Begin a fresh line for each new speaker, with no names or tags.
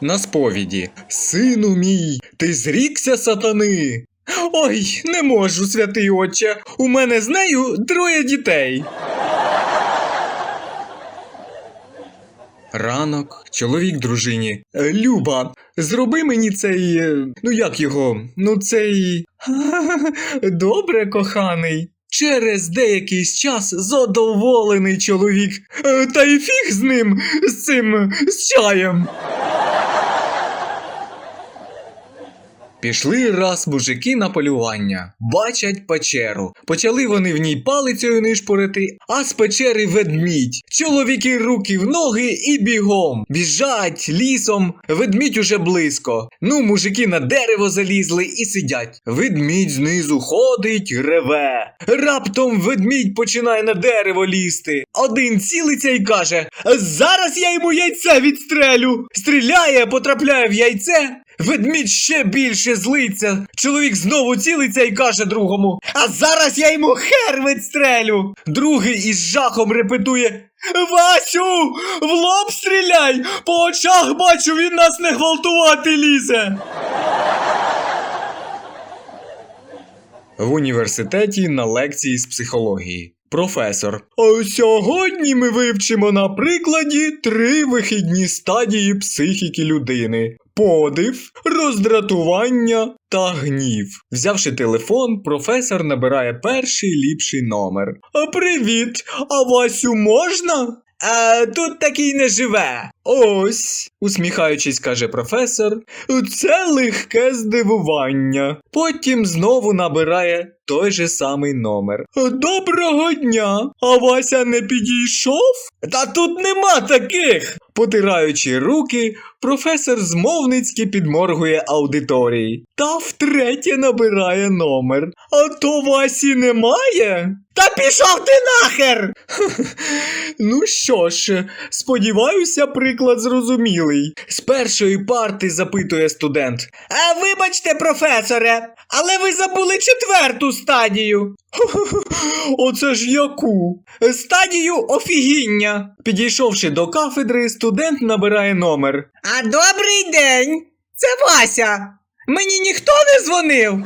На сповіді. Сину мій, ти зрікся сатани. Ой, не можу, святий отче. У мене з нею троє дітей. Ранок, чоловік дружині. «Е, Люба, зроби мені цей. е, Ну як його? Ну цей. Добре, коханий. Через деякий час задоволений чоловік. «Е, Та й фіг з ним, з цим з чаєм. Пішли раз мужики на полювання, бачать печеру. Почали вони в ній палицею нишпорити, а з печери ведмідь. Чоловіки руки в ноги і бігом. Біжать лісом, ведмідь уже близько. Ну, мужики на дерево залізли і сидять. Ведмідь знизу ходить, реве. Раптом ведмідь починає на дерево лізти. Один цілиться і каже: Зараз я йому яйце відстрелю. Стріляє, потрапляє в яйце. Ведмідь ще більше злиться. Чоловік знову цілиться і каже другому: А зараз я йому хер відстрелю. Другий із жахом репетує: Васю, в лоб стріляй! По очах бачу, він нас не гвалтувати лізе. В університеті на лекції з психології. Професор. «А Сьогодні ми вивчимо на прикладі три вихідні стадії психіки людини: подив, роздратування та гнів. Взявши телефон, професор набирає перший ліпший номер. Привіт! А Васю можна? А тут такий не живе. Ось, усміхаючись, каже професор, це легке здивування. Потім знову набирає той же самий номер. Доброго дня! А Вася не підійшов? Та тут нема таких. Потираючи руки, професор змовницьки підморгує аудиторії та втретє набирає номер. А то Васі немає? Та пішов ти нахер! Ну що ж, сподіваюся, приклад зрозумілий. З першої парти запитує студент. А вибачте, професоре, але ви забули четверту стадію. Оце ж яку? Стадію офігіння. Підійшовши до кафедри, студент набирає номер. А добрий день! Це Вася! Мені ніхто не дзвонив.